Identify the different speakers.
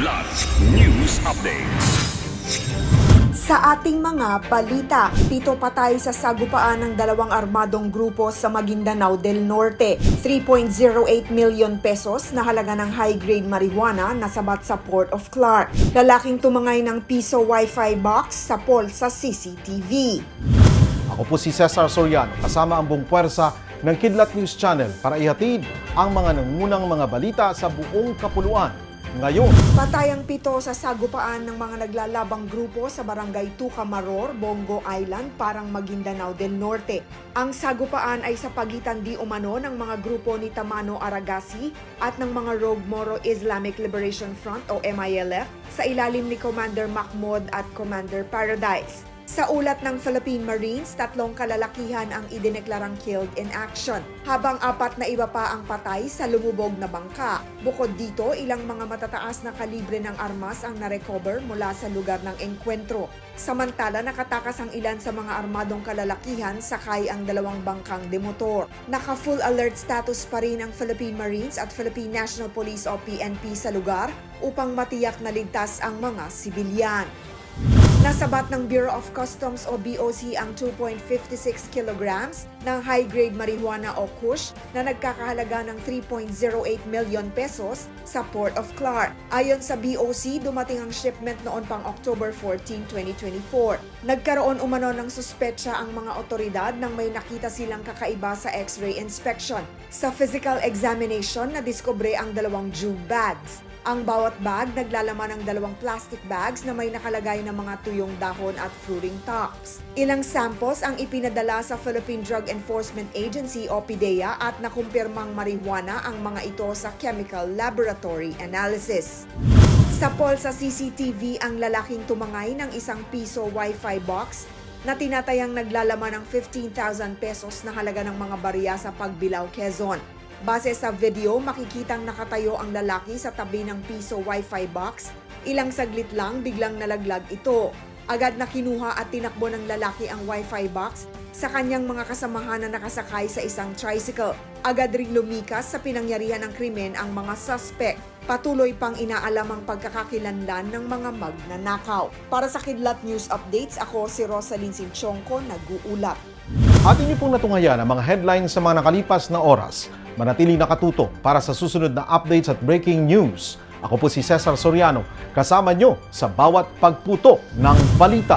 Speaker 1: Kidlat News Updates.
Speaker 2: Sa ating mga balita, pito patay sa sagupaan ng dalawang armadong grupo sa Maguindanao del Norte. 3.08 million pesos na halaga ng high-grade marijuana nasabat sa Port of Clark. Lalaking tumangay ng piso Wi-Fi box sa poll sa CCTV.
Speaker 3: Ako po si Cesar Soriano kasama ang buong puwersa ng Kidlat News Channel para ihatid ang mga nangunang mga balita sa buong kapuluan. Ngayon,
Speaker 2: Patay ang pito sa sagupaan ng mga naglalabang grupo sa barangay Tucamaror, Bongo Island, parang Maguindanao del Norte. Ang sagupaan ay sa pagitan di umano ng mga grupo ni Tamano Aragasi at ng mga Rogue Moro Islamic Liberation Front o MILF sa ilalim ni Commander Mahmoud at Commander Paradise. Sa ulat ng Philippine Marines, tatlong kalalakihan ang idineklarang killed in action, habang apat na iba pa ang patay sa lumubog na bangka. Bukod dito, ilang mga matataas na kalibre ng armas ang narecover mula sa lugar ng enkwentro. Samantala, nakatakas ang ilan sa mga armadong kalalakihan sakay ang dalawang bangkang demotor. Naka-full alert status pa rin ang Philippine Marines at Philippine National Police o PNP sa lugar upang matiyak na ligtas ang mga sibilyan. Nasabat ng Bureau of Customs o BOC ang 2.56 kilograms ng high-grade marijuana o kush na nagkakahalaga ng 3.08 million pesos sa Port of Clark. Ayon sa BOC, dumating ang shipment noon pang October 14, 2024. Nagkaroon umano ng suspetsya ang mga otoridad nang may nakita silang kakaiba sa x-ray inspection. Sa physical examination, nadiskubre ang dalawang jug bags. Ang bawat bag naglalaman ng dalawang plastic bags na may nakalagay na mga tuyong dahon at fruiting tops. Ilang samples ang ipinadala sa Philippine Drug Enforcement Agency o PDEA at nakumpirmang marijuana ang mga ito sa chemical laboratory analysis. Sa poll sa CCTV ang lalaking tumangay ng isang piso Wi-Fi box na tinatayang naglalaman ng 15,000 pesos na halaga ng mga barya sa Pagbilao, Quezon. Base sa video, makikitang nakatayo ang lalaki sa tabi ng piso Wi-Fi box. Ilang saglit lang, biglang nalaglag ito. Agad na kinuha at tinakbo ng lalaki ang Wi-Fi box sa kanyang mga kasamahan na nakasakay sa isang tricycle. Agad ring lumikas sa pinangyarihan ng krimen ang mga suspect. Patuloy pang inaalam ang pagkakakilanlan ng mga magnanakaw. Para sa Kidlat News Updates, ako si Rosalyn Sinchonko, nag-uulat.
Speaker 3: atin niyo pong natungayan ang mga headlines sa mga nakalipas na oras. Manatili nakatuto para sa susunod na updates at breaking news. Ako po si Cesar Soriano, kasama nyo sa bawat pagputo ng balita.